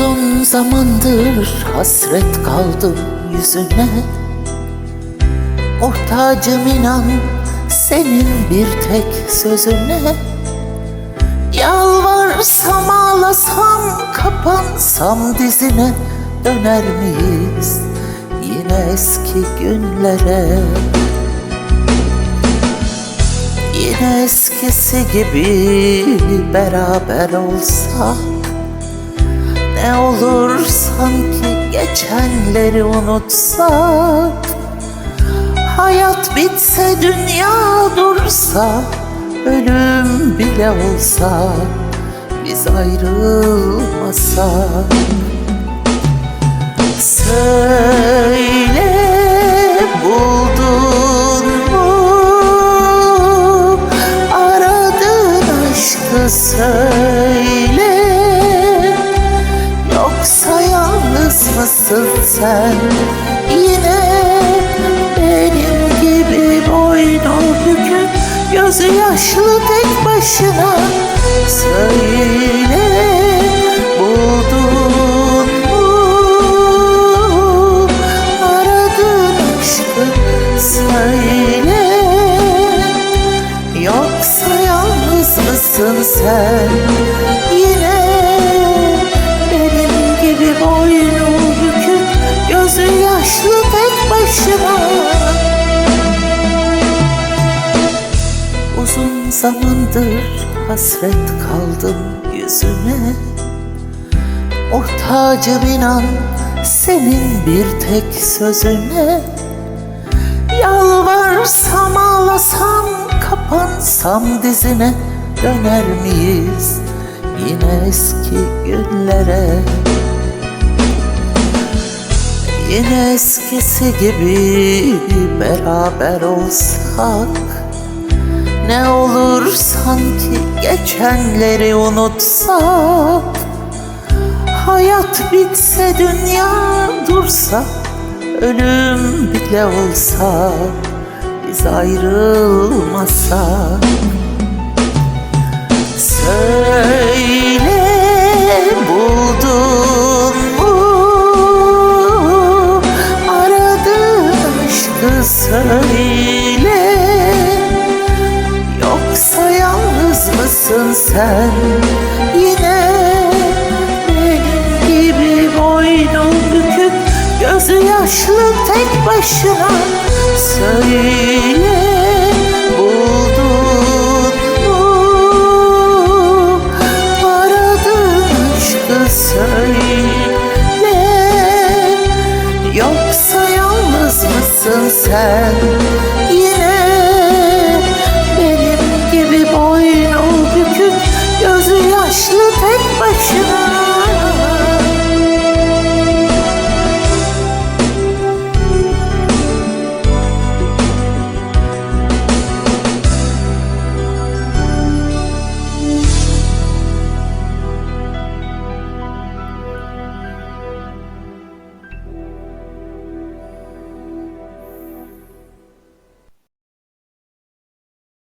Uzun zamandır hasret kaldım yüzüne. Muhtacım inan senin bir tek sözüne. Yalvarsam ağlasam kapansam dizine Döner miyiz yine eski günlere? Yine eskisi gibi beraber olsak sanki geçenleri unutsak Hayat bitse dünya dursa Ölüm bile olsa Biz ayrılmasak. Söyle sen. Yine benim gibi boynu bükük Gözü yaşlı tek başına. Söyle buldun mu? Aradığın aşkı söyle. Yoksa yalnız mısın sen tek başına Uzun zamandır hasret kaldım yüzüne Muhtacım inan senin bir tek sözüne. Yalvarsam ağlasam kapansam dizine Döner miyiz? Yine eski günlere Yine eskisi gibi beraber olsak Ne olur sanki geçenleri unutsak. Hayat bitse dünya dursa Ölüm bile olsa Biz ayrılmasak sen Yine gibi boynu bükük Gözü yaşlı tek başına Söyle buldun mu? Aradığın aşkı söyle Yoksa yalnız mısın sen